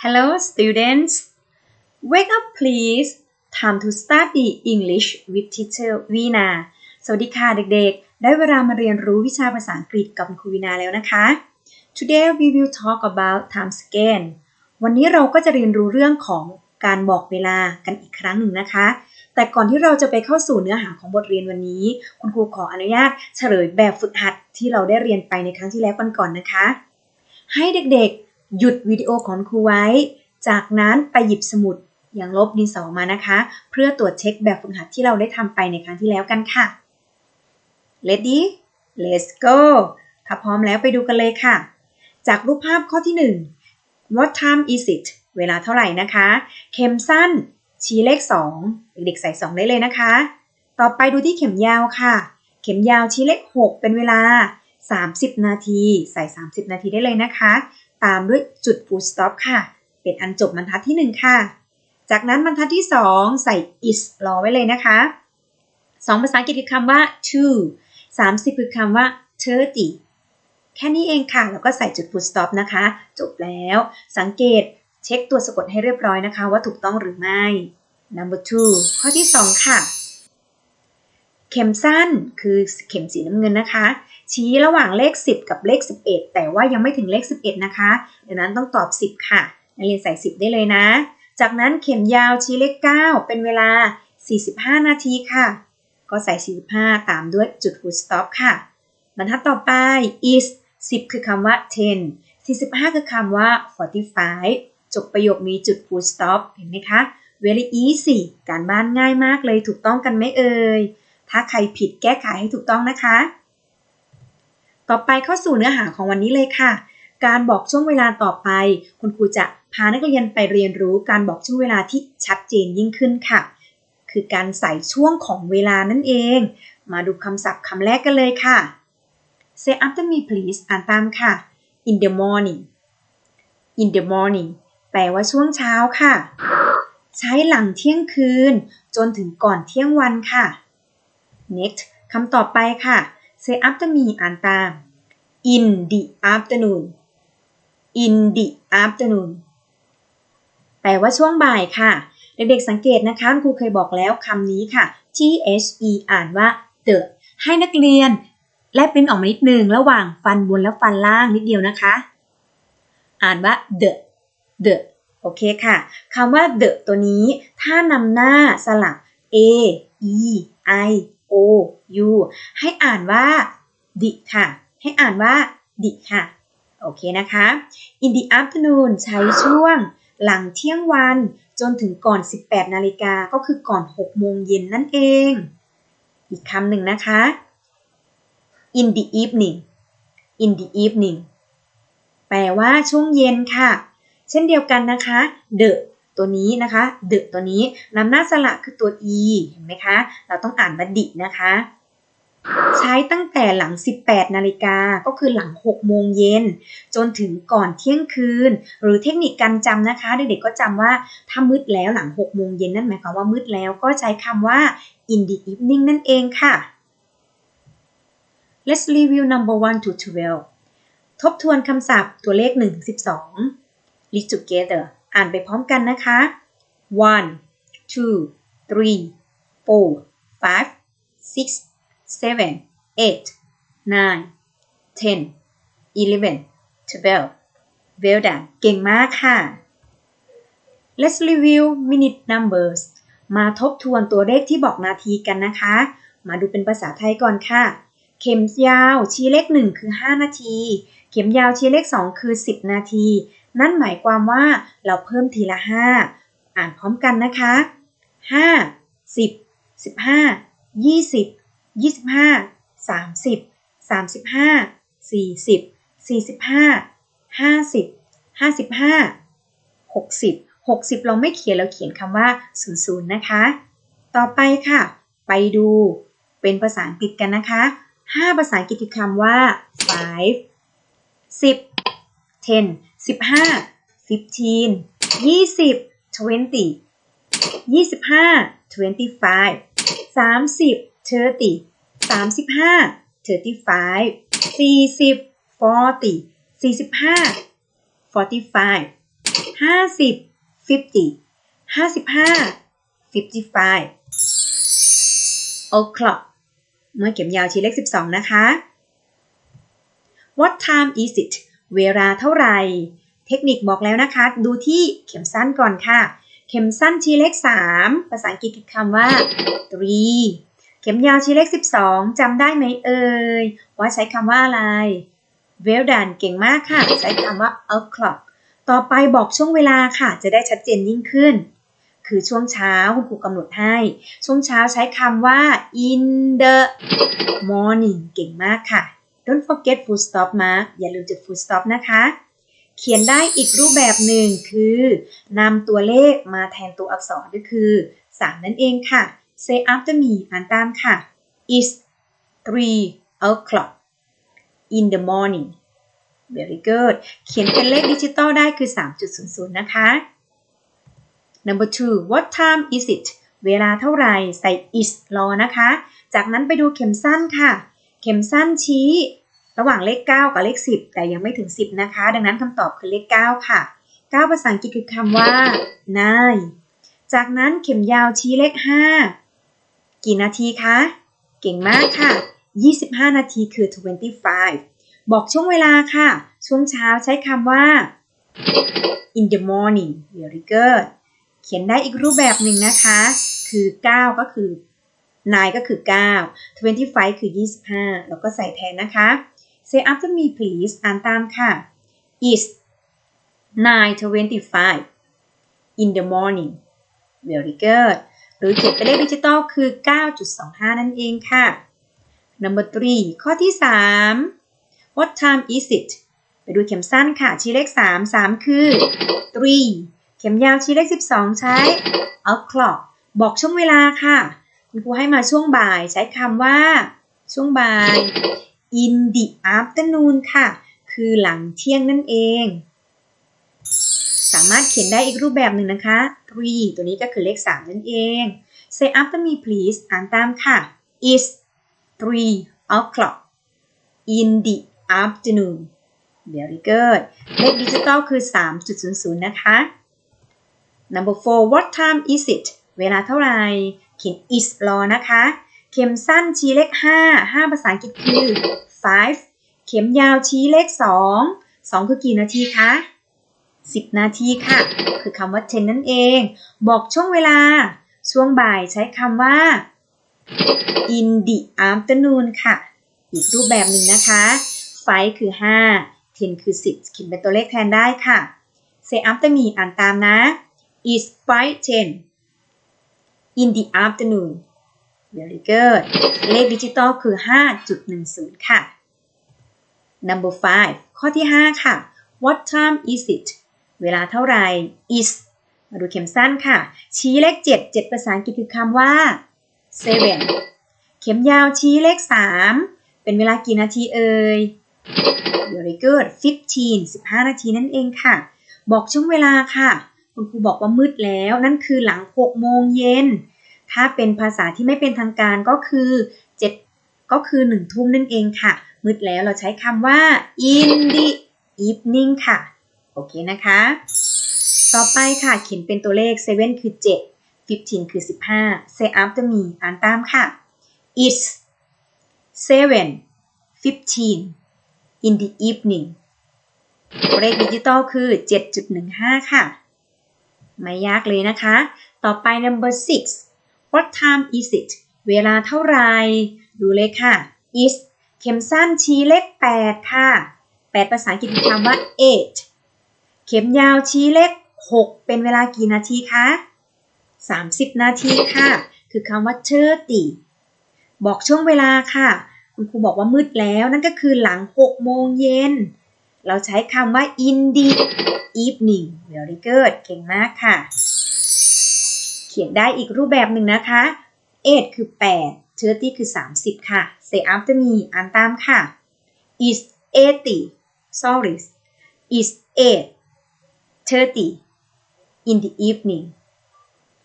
Hello students. Wake up please time to study English with teacher Vina สวัสดีค่ะเด็กๆ ได้เวลามาเรียนรู้วิชาภาษาอังกฤษกับคุณครูวีนาแล้วนะคะ Today we will talk about time scan วันนี้เราก็จะเรียนรู้เรื่องของการบอกเวลากันอีกครั้งหนึ่งนะคะ แต่ก่อนที่เราจะไปเข้าสู่เนื้อหาของบทเรียนวันนี้ คุณครูขออนุญาตเฉลยแบบฝึกหัดที่เราได้เรียนไปในครั้งที่แล้วกันก่อนนะคะ ให้เด็กๆ หยุดวิดีโอของครูไว้ จากนั้นไปหยิบสมุด อย่างลบดินสอมานะคะ เพื่อตรวจเช็คแบบฝึกหัดที่เราได้ทำไปในครั้งที่แล้วกันค่ะ Ready Let's go ถ้าพร้อมแล้วไปดูกันเลยค่ะ จากรูปภาพข้อที่ 1 What time is it เวลาเท่าไหร่นะคะ เข็มสั้น ชี้เลข 2 เด็กๆใส่ 2 ได้เลยนะคะ ต่อไปดูที่เข็มยาวค่ะ เข็มยาวชี้เลข 6 เป็นเวลา 30 นาที ใส่ 30 นาทีได้เลยนะคะ ตามด้วยจุด full stop ค่ะ เป็นอันจบบรรทัดที่ 1 ค่ะ จากนั้นบรรทัดที่ 2 ใส่ is รอไว้เลยนะคะ 2 ภาษาอังกฤษคือคำว่า two 30 คือคำว่า thirty แค่นี้เองค่ะ แล้วก็ใส่จุด full stop นะคะ จบแล้ว สังเกตเช็คตัวสะกดให้เรียบร้อยนะคะ ว่าถูกต้องหรือไม่ number two ข้อที่ 2 ค่ะ เข็มสั้นคือเข็มสีน้ำเงินนะคะ ชี้ระหว่างเลข 10 กับเลข 11 แต่ว่ายังไม่ถึงเลข 11 นะคะดังนั้นต้องตอบ 10 ค่ะนักเรียนใส่ 10 ได้เลยนะ จากนั้นเข็มยาวชี้เลข 9 เป็นเวลา 45 นาทีค่ะ ก็ใส่ 45 ตามด้วยจุด full stop ค่ะ บรรทัดต่อไป is 10 คือคำว่า10 45 คือคำว่า 45 จบประโยคมีจุด full stop เห็นไหมคะ very easy การบ้านง่ายมากเลยถูกต้องกันไหมเอ่ย ถ้าใครผิดแก้ไขให้ถูกต้องนะคะ ต่อไปเข้าสู่เนื้อหาของวันนี้เลยค่ะ การบอกช่วงเวลาต่อไป คุณครูจะพานักเรียนไปเรียนรู้การบอกช่วงเวลาที่ชัดเจนยิ่งขึ้นค่ะ คือการใส่ช่วงของเวลานั่นเอง มาดูคำศัพท์คำแรกกันเลยค่ะ Say after me please อ่านตามค่ะ in the morning in the morning แปลว่าช่วงเช้าค่ะ ใช้หลังเที่ยงคืน จนถึงก่อนเที่ยงวันค่ะ next คำต่อไปค่ะ say after me อ่านตาม in the afternoon in the afternoon แปลว่าช่วงบ่ายค่ะ เด็กๆสังเกตนะคะครูเคยบอกแล้วคำนี้ค่ะ T H E อ่านว่า the ให้นักเรียนแลบลิ้นออกมานิดนึงระหว่างฟันบนและฟันล่างนิดเดียวนะคะ อ่านว่า the the โอเคค่ะคำว่า the ตัวนี้ ถ้านำหน้าสลับ a e i o u ให้อ่านว่า ดิค่ะ ให้อ่านว่า ดิค่ะ โอเคนะคะ in the afternoon ใช้ช่วงหลังเที่ยงวันจนถึงก่อน 18 นาฬิกาก็คือก่อน 6 โมงเย็นนั่นเอง อีกคำหนึ่งนะคะ in the evening in the evening แปลว่าช่วงเย็นค่ะ เช่นเดียวกันนะคะ the ตัวนี้นะคะ the ตัวนี้นำหน้าสระคือตัว e เห็นไหมคะ เราต้องอ่านว่าดินะคะ ใช้ตั้งแต่หลัง 18 นาฬิกา ก็คือหลัง 6 โมงเย็น จนถึงก่อนเที่ยงคืน หรือเทคนิคการจำนะคะ เด็กๆ ก็จำว่าถ้ามืดแล้วหลัง 6 โมงเย็นนั่นหมายความว่ามืดแล้วก็ใช้คำว่า in the evening นั่นเองค่ะ Let's review number 1 to 12 ทบทวนคำศัพท์ตัวเลข 1 12 Read together อ่านไปพร้อมกันนะคะ one two three four five six seven eight nine ten eleven twelve well done เก่งมากค่ะ Let's review minute numbers มาทบทวนตัวเลขที่บอกนาทีกันนะคะ มาดูเป็นภาษาไทยก่อนค่ะ เข็มยาวชี้เลข 1 คือ 5 นาที เข็มยาวชี้เลข 2 คือ 10 นาที นั่นหมายความว่าเราเพิ่มทีละ 5 อ่านพร้อมกันนะคะ 5 10 15 20 25 30 35 40 45 50 55 60 60เราไม่เขียนเราเขียนคำว่า00นะคะ ต่อไปค่ะ ไปดูเป็นภาษาอังกฤษกันนะคะ5ภาษาอังกฤษคือคำว่า five 10 ten 15 fifteen 20 twenty 25 25 30 thirty 35 35 40 forty 45 45 50 50 55 55 o'clock เมื่อเข็มยาวชี้เลข 12 นะคะ What time is it เวลาเท่าไหร่ เทคนิคบอกแล้วนะคะ ดูที่เข็มสั้นก่อนค่ะ เข็มสั้นชี้เลข 3 ภาษาอังกฤษคำว่า three เข็มยาวชี้เลข 12จำได้ไหมเอ่ย ว่าใช้คำว่าอะไร well done เก่งมากค่ะ ใช้คำว่า o'clock ต่อไปบอกช่วงเวลาค่ะ จะได้ชัดเจนยิ่งขึ้น คือช่วงเช้าคุณครูกำหนดให้ ช่วงเช้าใช้คำว่า in the morning เก่งมากค่ะ don't forget full stop mark อย่าลืมจุด full stop นะคะ เขียนได้อีกรูปแบบหนึ่งคือนำตัวเลขมาแทนตัวอักษรก็คือ 3 นั่นเองค่ะ say after me อ่านตามค่ะ is three o'clock in the morning very good เขียนเป็นเลขดิจิตอลได้คือ 3.00 นะคะ number two what time is it เวลาเท่าไหร่ใส่ is รอนะคะ จากนั้นไปดูเข็มสั้นค่ะ เข็มสั้นชี้ ระหว่างเลข 9 กับเลข 10 แต่ยังไม่ถึง 10 นะคะ ดังนั้นคำตอบคือเลข 9 ค่ะ 9 ภาษาอังกฤษคือคำว่า nine จากนั้นเข็มยาวชี้เลข 5 กี่นาทีคะ เก่งมากค่ะ 25 นาทีคือ 25 บอกช่วงเวลาค่ะ ช่วงเช้าใช้คำว่า in the morning very good เขียนได้อีกรูปแบบหนึ่งนะคะ คือ 9 ก็คือ 9 ก็คือ 9 25 คือ 25 แล้วก็ใส่แทนนะคะ say after me please อ่านตามค่ะ is 9.25 in the morning very good หรือเขียนเป็นเลขดิจิตอลคือ 9.25 นั่นเองค่ะ number 3ข้อที่ 3 what time is it ไปดูเข็มสั้นค่ะ ชี้เลข 3 3 คือ3เข็มยาวชี้เลข 12 ใช้ o'clock บอกช่วงเวลาค่ะ คุณครูให้มาช่วงบ่ายใช้คำว่า ช่วงบ่าย in the afternoon ค่ะ คือหลังเที่ยงนั่นเอง สามารถเขียนได้อีกรูปแบบหนึ่งนะคะ three ตัวนี้ก็คือเลข 3 นั่นเอง say after me please อ่านตามค่ะ is three o'clock in the afternoon very good เลขดิจิตอลคือ 3.00 นะคะ number four what time is it เวลาเท่าไหร่ เขียน is รอนะคะ เข็มสั้นชี้เลข 5 5 ภาษาอังกฤษคือ five เข็มยาวชี้เลข 2 2 คือกี่นาทีคะ 10 นาทีค่ะ คือคำว่า ten นั่นเอง บอกช่วงเวลา ช่วงบ่ายใช้คำว่า in the afternoon ค่ะ อีกรูปแบบหนึ่งนะคะ five คือ5 ten คือ 10เขียนเป็นตัวเลขแทนได้ค่ะ say after me อ่านตามนะ is five ten in the afternoon very good เลขดิจิตอลคือ 5.10 ค่ะ number five ข้อที่ 5 ค่ะ what time is it เวลาเท่าไหร่ is มาดูเข็มสั้นค่ะ ชี้เลข 7 7 ภาษาอังกฤษคือคำว่า seven เข็มยาวชี้เลข 3 เป็นเวลากี่นาทีเอ่ย very good 15 15 นาทีนั่นเองค่ะ บอกช่วงเวลาค่ะ คุณครูบอกว่ามืดแล้วนั่นคือหลัง 6 โมงเย็น ถ้าเป็นภาษาที่ไม่เป็นทางการก็คือ 7 ก็คือ 1 ทุ่มนั่นเองค่ะ มืดแล้วเราใช้คำว่า in the evening ค่ะ โอเคนะคะ ต่อไปค่ะเขียนเป็นตัวเลข 7 คือ 7 15 คือ 15 say after me อ่านตามค่ะ it's 7 15 in the evening เลขดิจิตอลคือ 7.15 ค่ะ ไม่ยากเลยนะคะ ต่อไป number 6 what time is it เวลาเท่าไหรดูเลยค่ะ is เข็มสั้นชี้เลข 8 ค่ะ 8 ภาษาอังกฤษมีคำว่า8 เข็มยาวชี้เลข 6 เป็นเวลากี่นาทีคะ 30 นาทีค่ะ คือคำว่า30บอกช่วงเวลาค่ะ คุณครูบอกว่ามืดแล้วนั่นก็คือหลัง 6 โมงเย็น เราใช้คำว่า in the evening very good เก่งมากค่ะ เขียนได้อีกรูปแบบหนึ่งนะคะ8คือ 8 30 คือ 30 ค่ะ say after me อ่านตามค่ะ is 80 sorry is 8 30 in the evening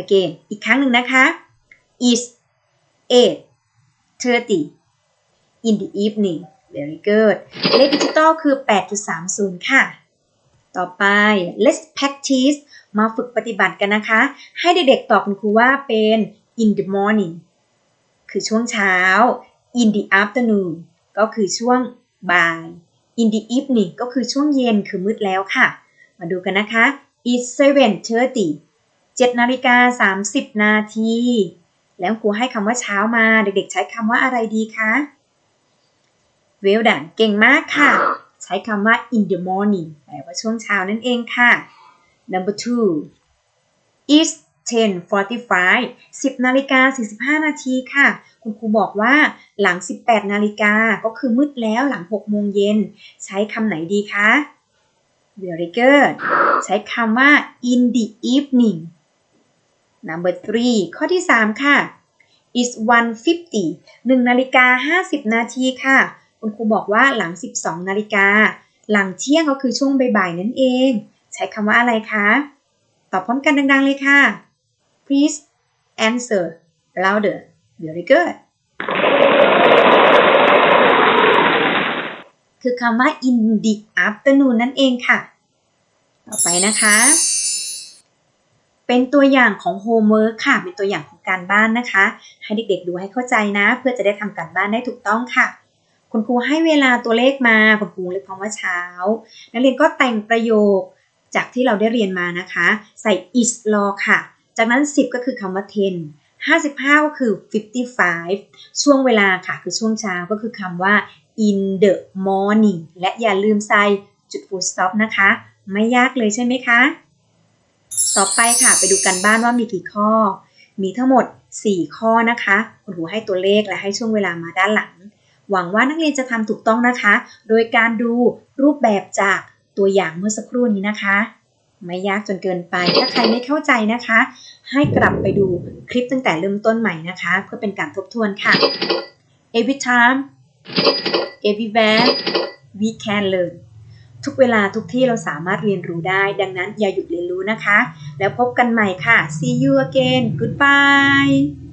again อีกครั้งหนึ่งนะคะ is 8 30 in the evening very good เลขดิจิตอลคือ 8.30 ค่ะ ต่อไป let's practice มาฝึกปฏิบัติกันนะคะ ให้เด็กๆตอบคุณครูว่าเป็น in the morning คือช่วงเช้า in the afternoon ก็คือช่วงบ่าย in the evening ก็คือช่วงเย็นคือมืดแล้วค่ะ มาดูกันนะคะ it's 7:30 7นาฬิกา30นาที แล้วครูให้คำว่าเช้ามา เด็กๆ ใช้คำว่าอะไรดีคะ well done เก่งมากค่ะ ใช้คำว่า in the morning แปลว่าช่วงเช้านั่นเองค่ะ number two is 10:45 10นาฬิกา45 นาทีค่ะ คุณครูบอกว่าหลัง 18 นาฬิกาก็คือมืดแล้วหลัง 6 โมงเย็น ใช้คำไหนดีคะ very good ใช้คำว่า in the evening number three ข้อที่ 3 ค่ะ is 1:50 1นาฬิกา50 นาทีค่ะ คุณครูบอกว่าหลัง 12 นาฬิกา หลังเที่ยงก็คือช่วงบ่ายๆนั่นเอง ใช้คำว่าอะไรคะ ตอบพร้อมกันดังๆเลยค่ะ please answer louder very good คือคำว่า in the afternoon นั่นเองค่ะ ต่อไปนะคะ เป็นตัวอย่างของ homework ค่ะ เป็นตัวอย่างของการบ้านนะคะ ให้เด็กๆดูให้เข้าใจนะ เพื่อจะได้ทำการบ้านได้ถูกต้องค่ะ คุณครูให้เวลาตัวเลขมาคุณครูเลยกคำว่าเช้า นักเรียนก็แต่งประโยคจากที่เราได้เรียนมานะคะ ใส่ is law ค่ะ จากนั้น 10 ก็คือคำว่า10 55 ก็คือ 55 ช่วงเวลาค่ะ คือช่วงเช้าก็คือคำว่า in the morning และอย่าลืมใส่จุด full stop นะคะ ไม่ยากเลยใช่ไหมคะ ต่อไปค่ะไปดูกันบ้านว่ามีกี่ข้อ มีทั้งหมด 4 ข้อนะคะคุณครูให้ตัวเลขและให้ช่วงเวลามาด้านหลัง หวังว่านักเรียนจะทำถูกต้องนะคะ โดยการดูรูปแบบจากตัวอย่างเมื่อสักครู่นี้นะคะ ไม่ยากจนเกินไป ถ้าใครไม่เข้าใจนะคะ ให้กลับไปดูคลิปตั้งแต่เริ่มต้นใหม่นะคะ เพื่อเป็นการทบทวนค่ะ every time everywhere we can learn ทุกเวลาทุกที่เราสามารถเรียนรู้ได้ ดังนั้นอย่าหยุดเรียนรู้นะคะ แล้วพบกันใหม่ค่ะ see you again goodbye